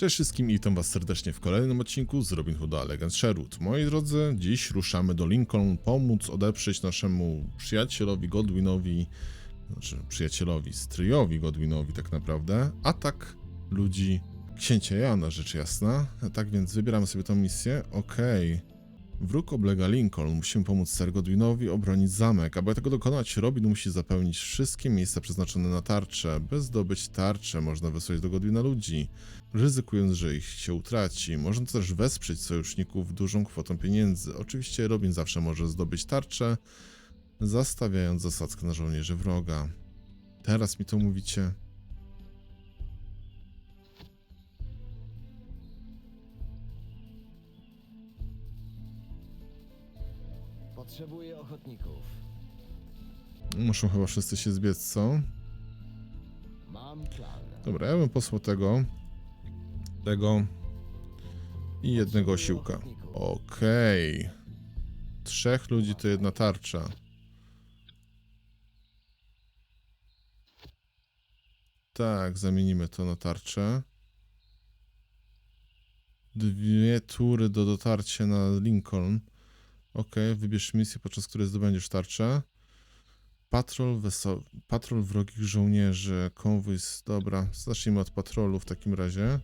Cześć wszystkim i witam was serdecznie w kolejnym odcinku z Robin Hooda Legend Sherwood. Moi drodzy, dziś ruszamy do Lincoln pomóc odeprzeć naszemu przyjacielowi Godwinowi, znaczy przyjacielowi, stryjowi Godwinowi tak naprawdę, atak ludzi księcia Jana, rzecz jasna. Tak więc wybieramy sobie tą misję. Okej. Wróg oblega Lincoln. Musimy pomóc Sir Godwinowi obronić zamek. Aby tego dokonać, Robin musi zapełnić wszystkie miejsca przeznaczone na tarczę. By zdobyć tarczę, można wysłać do Godwina ludzi, ryzykując, że ich się utraci. Można też wesprzeć sojuszników dużą kwotą pieniędzy. Oczywiście Robin zawsze może zdobyć tarczę, zastawiając zasadzkę na żołnierzy wroga. Teraz mi to mówicie. Potrzebuję ochotników. Muszą chyba wszyscy się zbiec, co? Mam plan. Dobra, ja bym posłał tego, tego i jednego ochotników. Okej. Trzech ludzi to jedna tarcza. Tak, zamienimy to na tarczę. Dwie tury do dotarcia na Lincoln. Okej, wybierz misję, podczas której zdobędziesz tarczę. Patrol, weso... Patrol wrogich żołnierzy, konwój. Dobra, zacznijmy od patrolu w takim razie.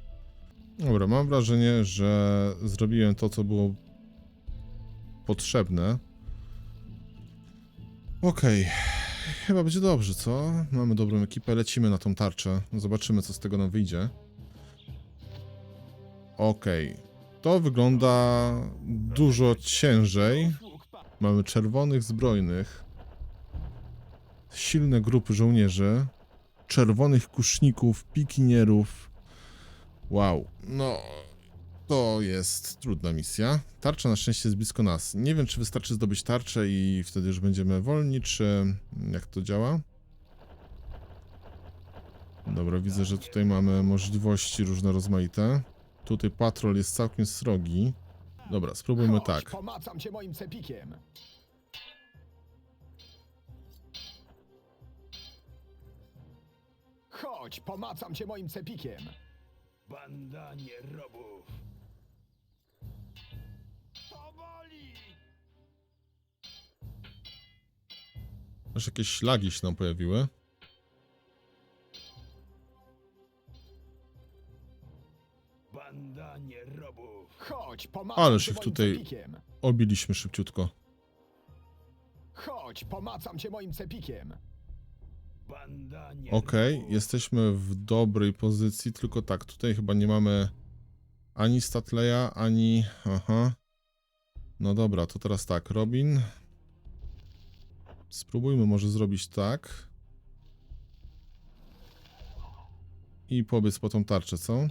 Dobra, mam wrażenie, że zrobiłem to, co było potrzebne. Okej, chyba będzie dobrze, co? Mamy dobrą ekipę, lecimy na tą tarczę. Zobaczymy, co z tego nam wyjdzie. Okej, to wygląda dużo ciężej. Mamy czerwonych zbrojnych, silne grupy żołnierzy, czerwonych kuszników, pikinierów. Wow, no to jest trudna misja. Tarcza na szczęście jest blisko nas. Nie wiem, czy wystarczy zdobyć tarczę i wtedy już będziemy wolni, czy jak to działa. Dobra, widzę, że tutaj mamy możliwości różne rozmaite. Tutaj patrol jest całkiem srogi. Dobra, spróbujmy Chodź, tak. Pomacam cię moim cepikiem. Chodź, pomacam cię moim cepikiem. Banda nierobów. To boli! Aż jakieś ślagi się nam pojawiły. Chodź, pomacam Ależ cię ich moim tutaj- cepikiem. Obiliśmy szybciutko. Chodź, pomacam cię moim cepikiem. Okej, jesteśmy w dobrej pozycji, tylko tak, tutaj chyba nie mamy ani Statleya, ani... Aha. No dobra, to teraz tak, Robin. Spróbujmy może zrobić tak. I pobiec po tą tarczę, co?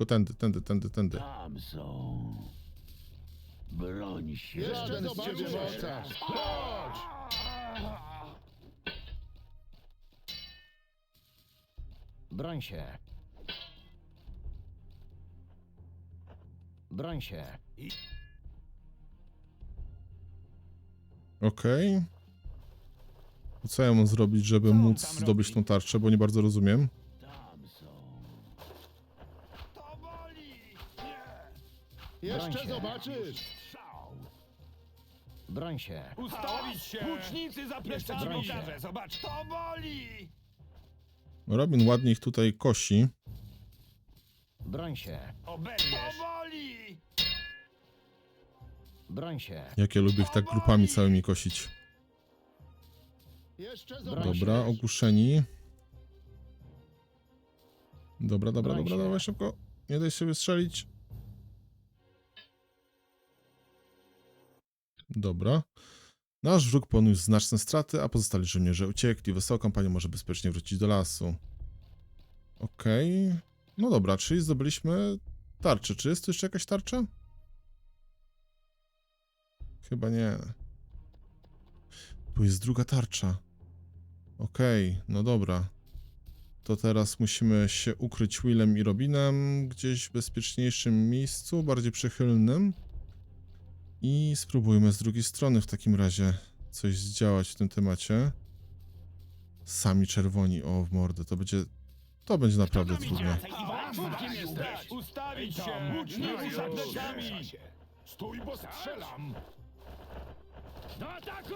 Tylko tędy, tędy, tędy, tędy. Tam są. Broń się. Jeszcze z ciebie mocarz. Broń się. Broń się. Okej. Co ja mam zrobić, żeby móc zdobyć tą tarczę, bo nie bardzo rozumiem. Jeszcze Broń się. zobaczysz. Broń się. Ustawić się! Łucznicy za plecami broń się. uderzę, zobacz. To boli! Robin ładnie ich tutaj kosi. Broń się. To boli! Broń się. Jak ja lubię ich tak grupami całymi kosić. Jeszcze się. Dobra, ogłuszeni. Dobra, dobra, Broń dobra, się. dawaj szybko. Nie daj się wystrzelić. Dobra. Nasz wróg poniósł znaczne straty, a pozostali żołnierze uciekli. Wesoła kampania może bezpiecznie wrócić do lasu. Okej. No dobra, czyli zdobyliśmy tarczę. Czy jest tu jeszcze jakaś tarcza? Chyba nie. Tu jest druga tarcza. Okej, no dobra. To teraz musimy się ukryć Willem i Robinem gdzieś w bezpieczniejszym miejscu, bardziej przychylnym. I spróbujmy z drugiej strony w takim razie coś zdziałać w tym temacie. Sami czerwoni, o w mordę, to będzie... To będzie naprawdę trudne. Jesteś! Ustawić się! Łucznicy za plecami! Stój, bo strzelam! Do ataku!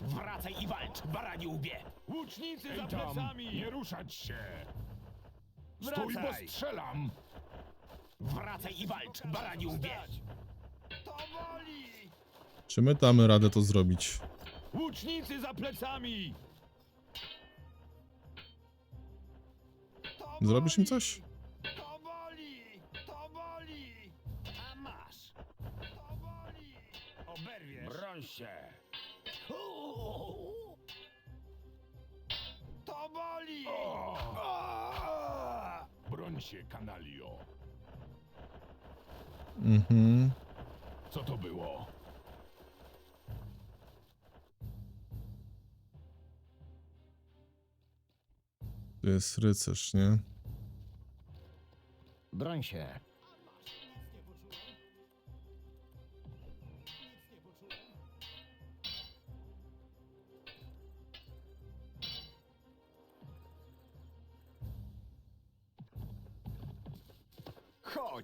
Wracaj i walcz, barani łbie! Łucznicy za plecami! ruszać się! Wracaj! strzelam! Wracaj i walcz, barani łbie! To boli! Czy my damy radę to zrobić? Łucznicy za plecami! To Zrobisz im boli! coś? To boli! To boli! A masz! To boli! Oberwiesz! Broń się! To boli! Broń się, kanalio! Mhm. Co to było? Tu jest rycerz, nie? Broń się.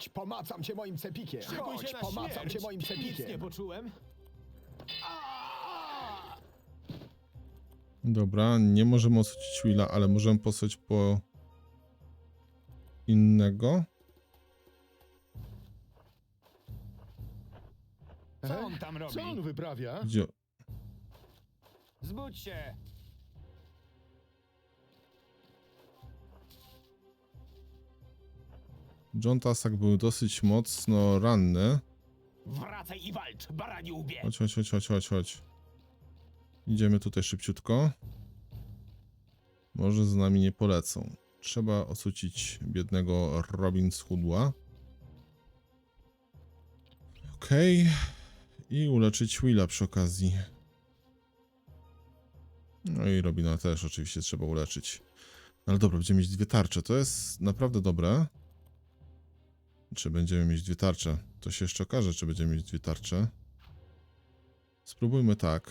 Chodź, pomacam cię moim cepikiem! Szykuj Chodź, się na pomacam śmierć. cię moim Nic nie cepikiem! poczułem. Dobra, nie możemy osucić Willa, ale możemy posłać po innego. Co on tam robi? Co on wyprawia? Gdzie? Zbudź się! John Tasak był dosyć mocno ranny. Wracaj i walcz, barani łbie! Chodź, chodź, chodź, chodź, chodź, chodź. Idziemy tutaj szybciutko. Może z nami nie polecą. Trzeba osucić biednego Robin Schudła. Okej. I uleczyć Willa przy okazji. No i Robina też oczywiście trzeba uleczyć. Ale dobra, będziemy mieć dwie tarcze. To jest naprawdę dobre. Czy będziemy mieć dwie tarcze? To się jeszcze okaże, czy będziemy mieć dwie tarcze. Spróbujmy tak.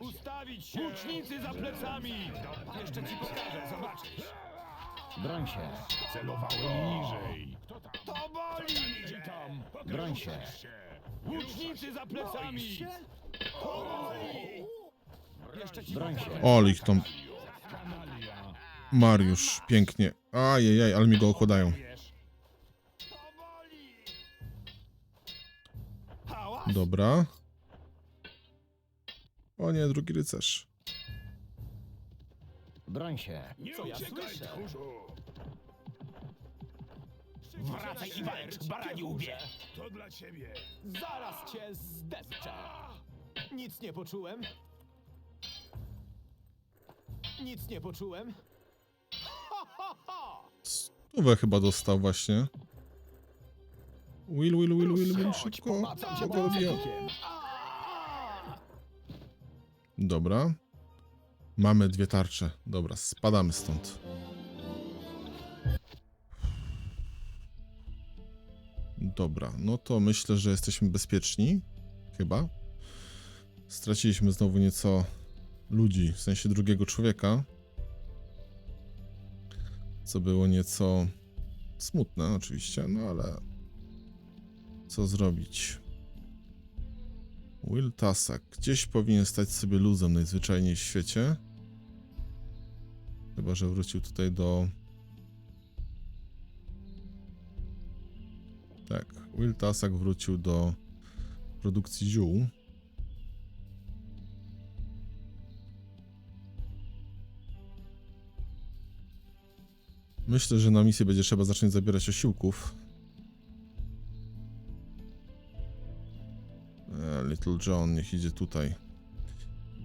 Ustawić się! Łucznicy za plecami! Jeszcze ci pokażę, zobaczysz! Broń się. Celowałem niżej! To boli! tam! Broń się. Łucznicy za plecami! To boli! Jeszcze ci Broń się. Ole ich tam. Kanalia! Mariusz, pięknie. Ajajaj, ale mi go okładają. Dobra. O nie, drugi rycerz. Broń się. Co ja słyszę? Wracaj i walcz, barani łbie! To dla ciebie! Zaraz cię zdepczę. Nic nie poczułem. Nic nie poczułem. Stówę chyba dostał właśnie. Will, will, will, will, will, szybko. robię. Dobra. Mamy dwie tarcze. Dobra, spadamy stąd. Dobra, no to myślę, że jesteśmy bezpieczni. Chyba. Straciliśmy znowu nieco ludzi, w sensie drugiego człowieka. Co było nieco smutne, oczywiście, no ale co zrobić? Will Tasak. Gdzieś powinien stać sobie luzem najzwyczajniej w świecie. Chyba, że wrócił tutaj do... Tak, Will Tasak wrócił do produkcji ziół. Myślę, że na misję będzie trzeba zacząć zabierać osiłków. E, Little John, niech idzie tutaj.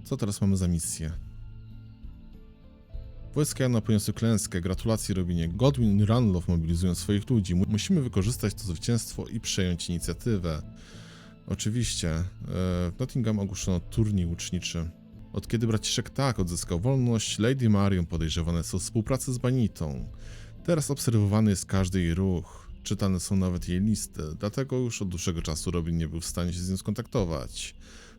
Co teraz mamy za misję? Wojska Jana poniosły klęskę. Gratulacje Robinie. Godwin i Ranlow mobilizują swoich ludzi. Mu- Musimy wykorzystać to zwycięstwo i przejąć inicjatywę. Oczywiście, e, w Nottingham ogłoszono turniej łuczniczy. Od kiedy braciszek Tak odzyskał wolność, Lady Marion podejrzewane są o współpracę z Banitą. Teraz obserwowany jest każdy jej ruch. Czytane są nawet jej listy, dlatego już od dłuższego czasu Robin nie był w stanie się z nią skontaktować.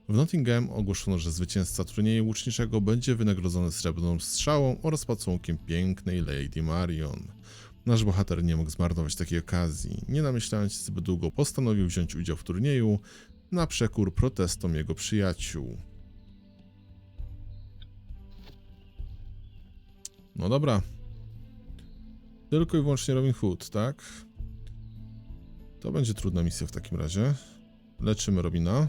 W Nottingham ogłoszono, że zwycięzca turnieju łuczniczego będzie wynagrodzony srebrną strzałą oraz pocałunkiem pięknej Lady Marion. Nasz bohater nie mógł zmarnować takiej okazji. Nie namyślając się zbyt długo, postanowił wziąć udział w turnieju na przekór protestom jego przyjaciół. No dobra. Tylko i wyłącznie Robin Hood, tak? To będzie trudna misja w takim razie. Leczymy Robina.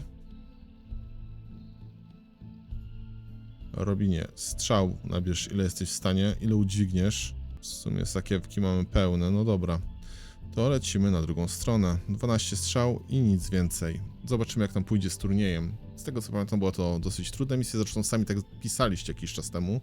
Robinie, strzał nabierz ile jesteś w stanie, ile udźwigniesz. W sumie sakiewki mamy pełne, no dobra. To lecimy na drugą stronę. 12 strzał i nic więcej. Zobaczymy jak tam pójdzie z turniejem. Z tego co pamiętam była to dosyć trudna misja, zresztą sami tak pisaliście jakiś czas temu.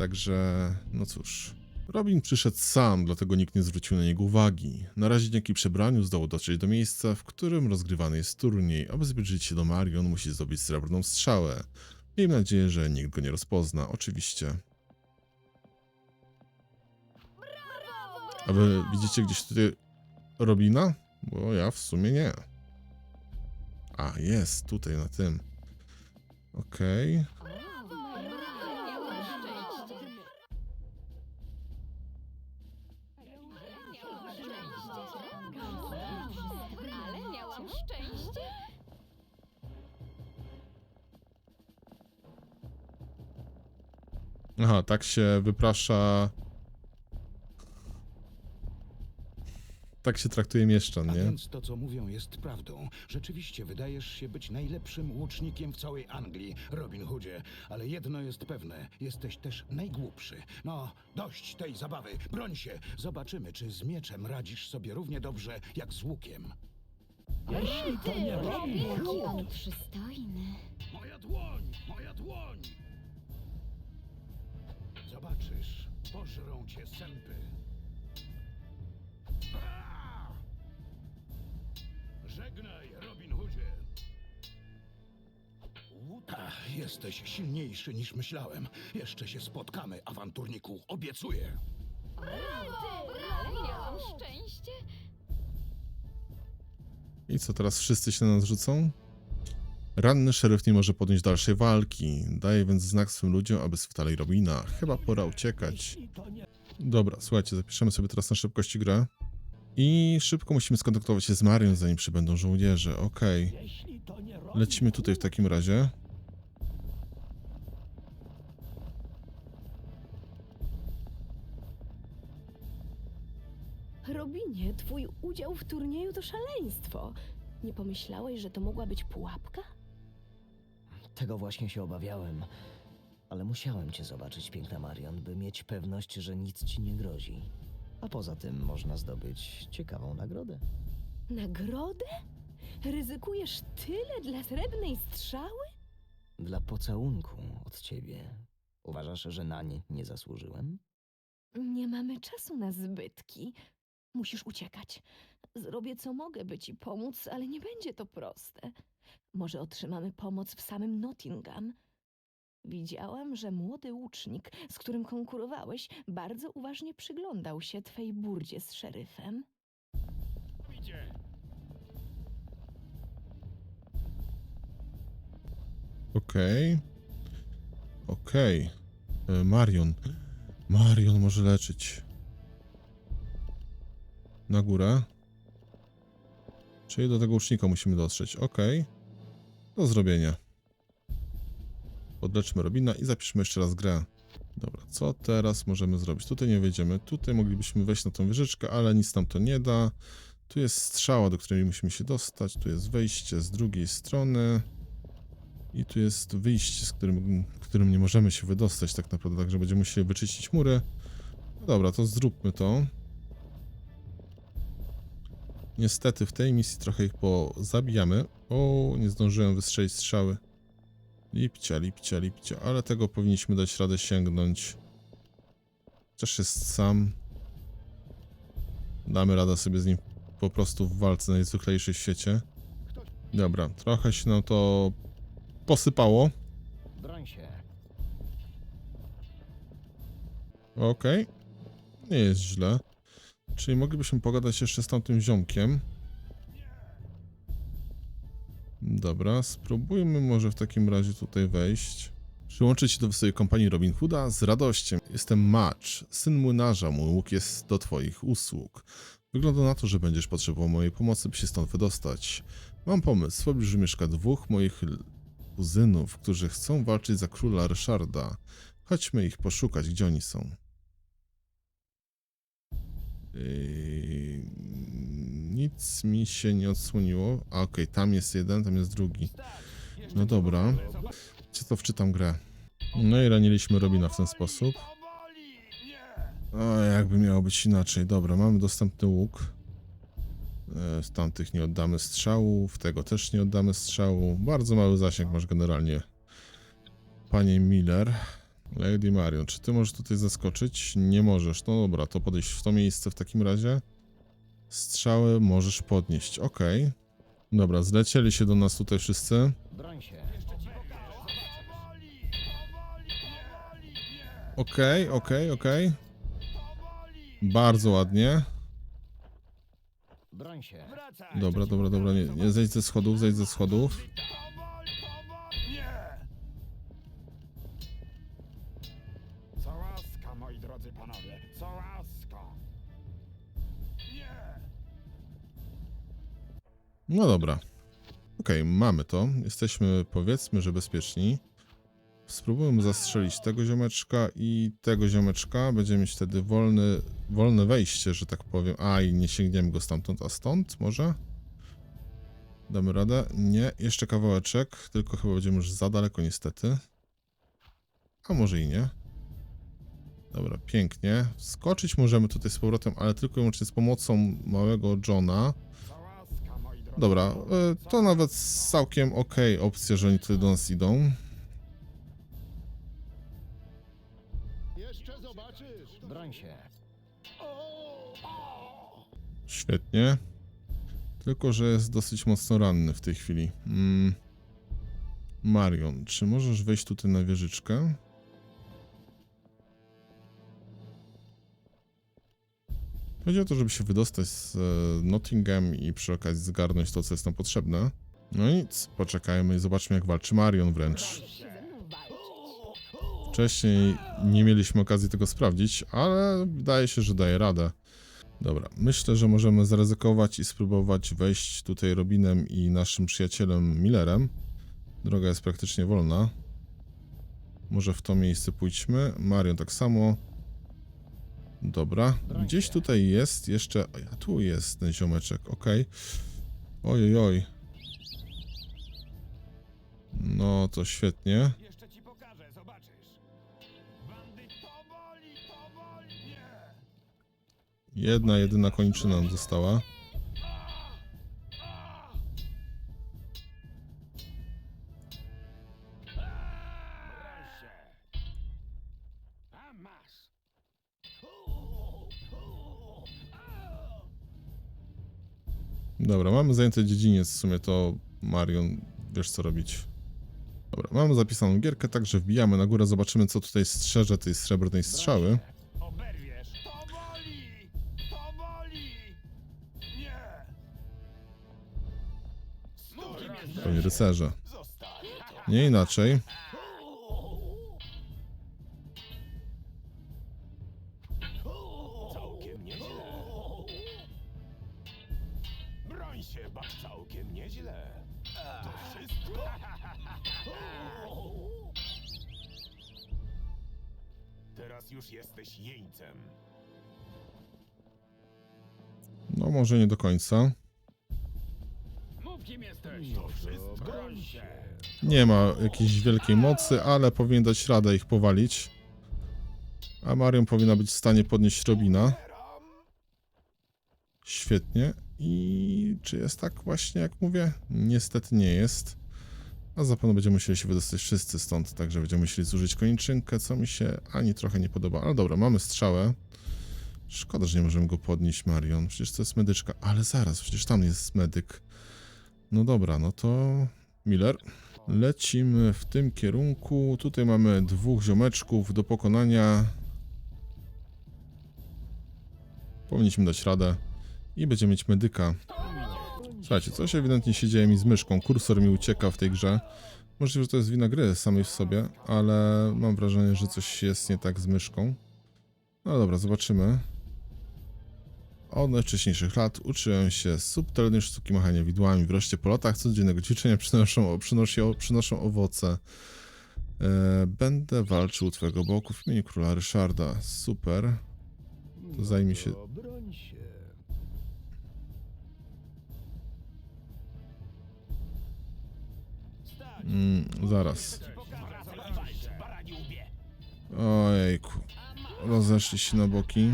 Także, no cóż. Robin przyszedł sam, dlatego nikt nie zwrócił na niego uwagi. Na razie dzięki przebraniu zdołał dotrzeć do miejsca, w którym rozgrywany jest turniej. Aby zbliżyć się do Marion, musi zdobyć srebrną strzałę. Miejmy nadzieję, że nikt go nie rozpozna, oczywiście. A wy widzicie gdzieś tutaj Robina? Bo ja w sumie nie. A, jest, tutaj na tym. Okej. Ale Aha, tak się wyprasza. Tak się traktuje mieszczan, A nie? więc to, co mówią, jest prawdą. Rzeczywiście wydajesz się być najlepszym łucznikiem w całej Anglii, Robin Hoodzie. Ale jedno jest pewne, jesteś też najgłupszy. No, dość tej zabawy, broń się. Zobaczymy, czy z mieczem radzisz sobie równie dobrze, jak z łukiem. Jeśli to nie Robin Jaki Hood, on przystojny. Moja dłoń, moja dłoń! Zobaczysz, pożrą cię sępy. Aaa! Żegnaj, Robin Hoodzie. Ach, jesteś silniejszy niż myślałem. Jeszcze się spotkamy, awanturniku, obiecuję. Ale miałam szczęście. I co, teraz wszyscy się na nas rzucą? Ranny szeryf nie może podjąć dalszej walki. Daje więc znak swym ludziom, aby schwytali Robina. Chyba pora uciekać. Dobra, słuchajcie, zapiszemy sobie teraz na szybkości grę. I szybko musimy skontaktować się z Marią, zanim przybędą żołnierze. Okej. Robin Lecimy tutaj w takim razie. Robinie, twój udział w turnieju to szaleństwo. Nie pomyślałeś, że to mogła być pułapka? Tego właśnie się obawiałem. Ale musiałem cię zobaczyć, piękna Marion, by mieć pewność, że nic ci nie grozi. A poza tym można zdobyć ciekawą nagrodę. Nagrodę? Ryzykujesz tyle dla srebrnej strzały? Dla pocałunku od ciebie. Uważasz, że na nie nie zasłużyłem? Nie mamy czasu na zbytki. Musisz uciekać. Zrobię co mogę, by ci pomóc, ale nie będzie to proste. Może otrzymamy pomoc w samym Nottingham. Widziałam, że młody łucznik, z którym konkurowałeś, bardzo uważnie przyglądał się twej burdzie z szeryfem. Okej. Okej. E, Marion. Marion może leczyć. Na górę. Czyli do tego łucznika musimy dotrzeć. Okej. Do zrobienia. Podleczmy Robina i zapiszmy jeszcze raz grę. Dobra, co teraz możemy zrobić? Tutaj nie wejdziemy. Tutaj moglibyśmy wejść na tą wieżyczkę, ale nic nam to nie da. Tu jest strzała, do której musimy się dostać. Tu jest wejście z drugiej strony. I tu jest wyjście, z którym, którym nie możemy się wydostać tak naprawdę, także będziemy musieli wyczyścić mury. No dobra, to zróbmy to. Niestety w tej misji trochę ich pozabijamy. O, nie zdążyłem wystrzelić strzały. Lipcia, lipcia, lipcia, ale tego powinniśmy dać radę sięgnąć. Chociaż jest sam. Damy radę sobie z nim po prostu w walce najzwyklejszej w świecie. Dobra, trochę się nam to posypało. Broń się. Okej. Nie jest źle. Czyli moglibyśmy pogadać jeszcze z tamtym ziomkiem. Dobra, spróbujmy może w takim razie tutaj wejść. Przyłączyć się do wysokiej kompanii Robin Hooda z radością. Jestem Match, syn młynarza, mój łuk jest do twoich usług. Wygląda na to, że będziesz potrzebował mojej pomocy, by się stąd wydostać. Mam pomysł, w pobliżu mieszka dwóch moich kuzynów, którzy chcą walczyć za króla Ryszarda. Chodźmy ich poszukać, gdzie oni są. Yy, nic mi się nie odsłoniło. A okej, tam jest jeden, tam jest drugi. No dobra. Czy to wczytam grę? No i raniliśmy Robina w ten sposób. O, jakby miało być inaczej. Dobra, mamy dostępny łuk. E, Z tamtych nie oddamy strzału, w tego też nie oddamy strzału. Bardzo mały zasięg masz generalnie. Panie Miller. Lady Marion, czy ty możesz tutaj zaskoczyć? Nie możesz. No dobra, to podejść w to miejsce w takim razie. Strzały możesz podnieść. Okej. Dobra, zlecieli się do nas tutaj wszyscy. Broń się. Okej, okej, okej. Bardzo ładnie. Dobra, dobra, dobra. Nie, nie zejdź ze schodów, zejdź ze schodów. No dobra. Okej, mamy to. Jesteśmy powiedzmy, że bezpieczni. Spróbujmy zastrzelić tego ziomeczka i tego ziomeczka. Będziemy mieć wtedy wolny, wolne wejście, że tak powiem. A, i nie sięgniemy go stamtąd, a stąd może? Damy radę? Nie, jeszcze kawałeczek, tylko chyba będziemy już za daleko niestety. A może i nie. Dobra, pięknie. Skoczyć możemy tutaj z powrotem, ale tylko i wyłącznie z pomocą małego Johna. Dobra, e, to nawet całkiem okej opcja, że oni tutaj do nas idą. Jeszcze zobaczysz. Broń się. Świetnie. Tylko, że jest dosyć mocno ranny w tej chwili. Mm. Marion, czy możesz wejść tutaj na wieżyczkę? Chodzi o to, żeby się wydostać z e, Nottingham i przy okazji zgarnąć to, co jest nam potrzebne. No nic, poczekajmy i zobaczmy, jak walczy Marion wręcz. Wcześniej nie mieliśmy okazji tego sprawdzić, ale wydaje się, że daje radę. Dobra, myślę, że możemy zaryzykować i spróbować wejść tutaj Robinem i naszym przyjacielem Millerem. Droga jest praktycznie wolna. Może w to miejsce pójdźmy. Marion tak samo. Dobra, gdzieś tutaj jest jeszcze... A tu jest ten ziomeczek, okej. Oj, oj, oj. No to świetnie. Jeszcze ci pokażę, zobaczysz. Bandy, to boli, to boli. Nie. Jedna, jedyna kończyna nam została. Dobra, mamy zajęty dziedziniec, w sumie to Marion, wiesz co robić. Dobra, mamy zapisaną gierkę, także wbijamy na górę, zobaczymy co tutaj strzeże tej srebrnej strzały. Oberwiesz. To boli, to boli. Nie. Pewnie rycerze. Nie inaczej. Jeńcem. No może nie do końca. Mów kim jesteś. To wszystko? Broń się. Nie ma jakiejś wielkiej mocy, ale powinien dać radę ich powalić. A Marion powinna być w stanie podnieść Robina. Świetnie. I czy jest tak właśnie, jak mówię? Niestety nie jest. A zapewne będziemy musieli się wydostać wszyscy stąd, także będziemy musieli zużyć kończynkę, co mi się ani trochę nie podoba. Ale dobra, mamy strzałę. Szkoda, że nie możemy go podnieść, Marion. Przecież to jest medyczka. Ale zaraz, przecież tam jest medyk. No dobra, no to... Miller. Lecimy w tym kierunku. Tutaj mamy dwóch ziomeczków do pokonania. Powinniśmy dać radę. I będziemy mieć medyka. Słuchajcie, coś ewidentnie się dzieje mi z myszką. Kursor mi ucieka w tej grze. Możliwe, że to jest wina gry samej w sobie, ale mam wrażenie, że coś jest nie tak z myszką. No dobra, zobaczymy. Od najwcześniejszych lat uczyłem się subtelnej sztuki machania widłami. Wreszcie po latach codziennego ćwiczenia przynoszą, przynosi, przynoszą owoce. E, będę walczył u twojego boku w imieniu króla Ryszarda. Super. To zajmie się... Mm, zaraz. Ojejku. Rozeszli się na boki.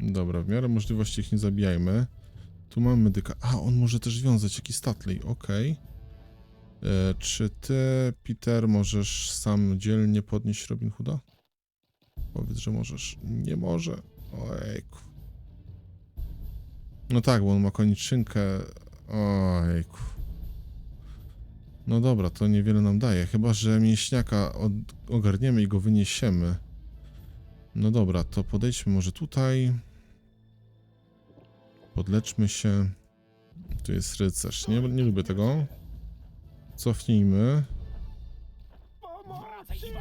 Dobra, w miarę możliwości ich nie zabijajmy. Tu mamy medyka. A, on może też wiązać jakiś statley, okej. E, Czy ty, Peter, możesz samodzielnie podnieść Robin Hooda? Powiedz, że możesz. Nie może. Ojejku. No tak, bo on ma koniczynkę. Ojejku. No dobra, to niewiele nam daje. Chyba, że mięśniaka od... ogarniemy i go wyniesiemy. No dobra, to podejdźmy może tutaj. Podleczmy się. Tu jest rycerz. Nie, nie lubię tego. Cofnijmy.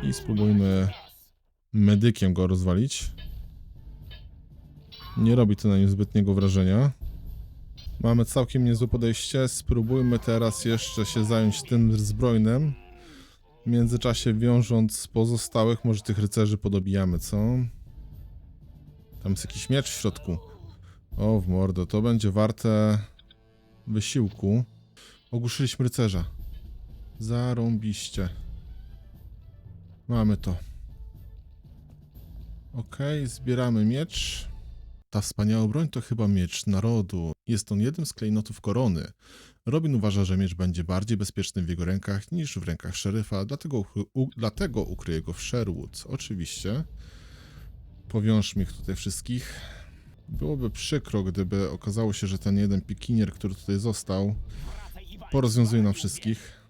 I spróbujmy medykiem go rozwalić. Nie robi to na nim zbytniego wrażenia. Mamy całkiem niezłe podejście. Spróbujmy teraz jeszcze się zająć tym zbrojnym. W międzyczasie wiążąc pozostałych, może tych rycerzy podobijamy, co? Tam jest jakiś miecz w środku. O, w mordo, to będzie warte wysiłku. Ogłuszyliśmy rycerza. Zarąbiście. Mamy to. Okej, zbieramy miecz. Ta wspaniała broń to chyba miecz narodu. Jest on jednym z klejnotów korony. Robin uważa, że miecz będzie bardziej bezpieczny w jego rękach niż w rękach szeryfa, dlatego, u, dlatego ukryje go w Sherwood. Oczywiście. Powiążmy ich tutaj wszystkich. Byłoby przykro, gdyby okazało się, że ten jeden pikinier, który tutaj został, porozwiązuje nam wszystkich.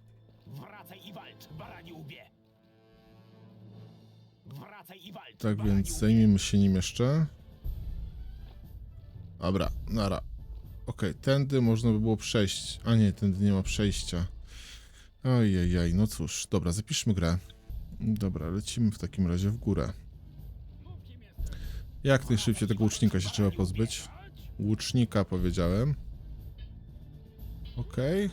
Tak więc zajmijmy się nim jeszcze. Dobra, nara. Okej, tędy można by było przejść. A nie, tędy nie ma przejścia. Ojejej, no cóż. Dobra, zapiszmy grę. Dobra, lecimy w takim razie w górę. Jak najszybciej tego łucznika się trzeba pozbyć? Łucznika powiedziałem. Okej.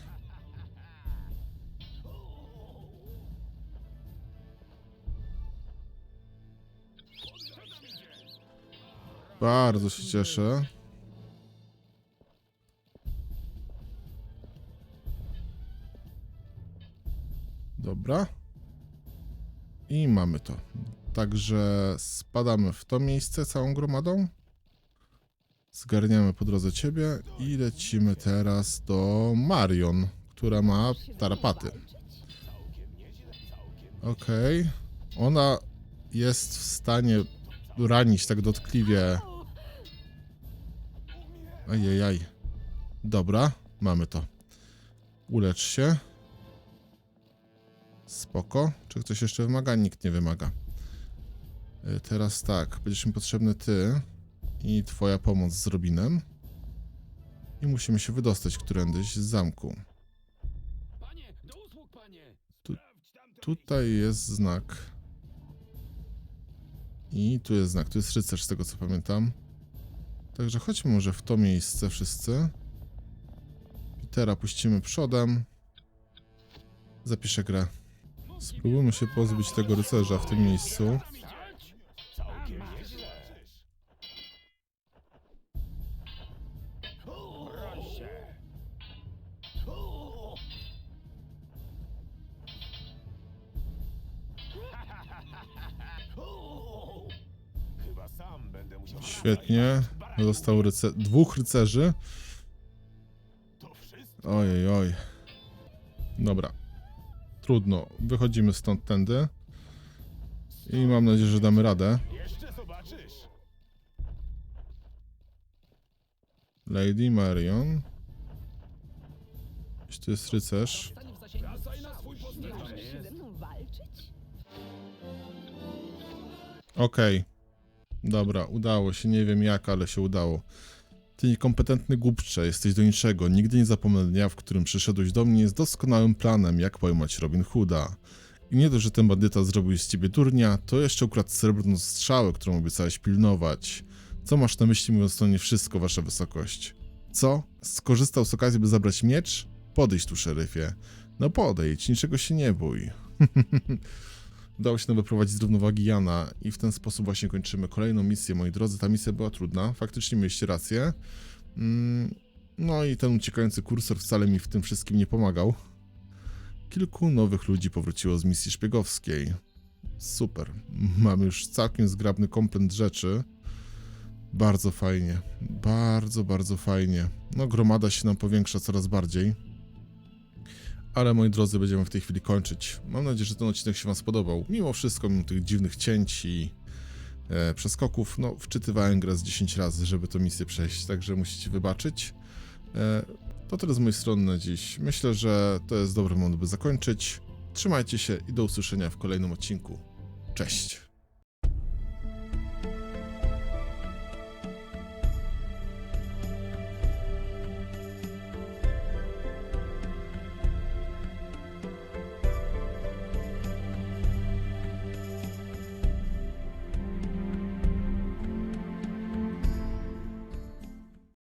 Bardzo się cieszę. Dobra. I mamy to. Także spadamy w to miejsce całą gromadą. Zgarniamy po drodze ciebie i lecimy teraz do Marion, która ma tarapaty. Okej. Ona jest w stanie ranić tak dotkliwie. Ajajaj. Dobra, mamy to. Ulecz się. Spoko. Czy ktoś jeszcze wymaga? Nikt nie wymaga. Y, Teraz tak, będziesz mi potrzebny ty i twoja pomoc z Robinem. I musimy się wydostać którędyś z zamku. Panie, do usług, panie! Tutaj jest znak. I tu jest znak. Tu jest rycerz, z tego co pamiętam. Także chodźmy może w to miejsce wszyscy. Petera puścimy przodem. Zapiszę grę. Spróbujmy się pozbyć tego rycerza w tym miejscu. Świetnie. Został ryce dwóch rycerzy. Ojej, oj. Dobra. Trudno. Wychodzimy stąd tędy. I mam nadzieję, że damy radę. Lady Marion. Gdzieś tu jest rycerz. Okej. Dobra, udało się. Nie wiem jak, ale się udało. Ty niekompetentny głupcze, jesteś do niczego. Nigdy nie zapomnę dnia, w którym przyszedłeś do mnie z doskonałym planem, jak pojmać Robin Hooda. I nie dość, że ten bandyta zrobił z ciebie durnia, to jeszcze ukradł srebrną strzałę, którą obiecałeś pilnować. Co masz na myśli, mówiąc to nie wszystko, wasza wysokość? Co? Skorzystał z okazji, by zabrać miecz? Podejdź tu, szeryfie. No podejdź, niczego się nie bój. Udało się nam wyprowadzić z równowagi Jana i w ten sposób właśnie kończymy kolejną misję, moi drodzy. Ta misja była trudna, faktycznie mieliście rację. Mm, No i ten uciekający kursor wcale mi w tym wszystkim nie pomagał. Kilku nowych ludzi powróciło z misji szpiegowskiej. Super. Mamy już całkiem zgrabny komplet rzeczy. Bardzo fajnie. Bardzo, bardzo fajnie. No, gromada się nam powiększa coraz bardziej. Ale moi drodzy, będziemy w tej chwili kończyć. Mam nadzieję, że ten odcinek się Wam spodobał. Mimo wszystko, mimo tych dziwnych cięć i e, przeskoków, no wczytywałem grę z 10 razy, żeby tę misję przejść, także musicie wybaczyć. E, to tyle z mojej strony na dziś. Myślę, że to jest dobry moment, by zakończyć. Trzymajcie się i do usłyszenia w kolejnym odcinku. Cześć!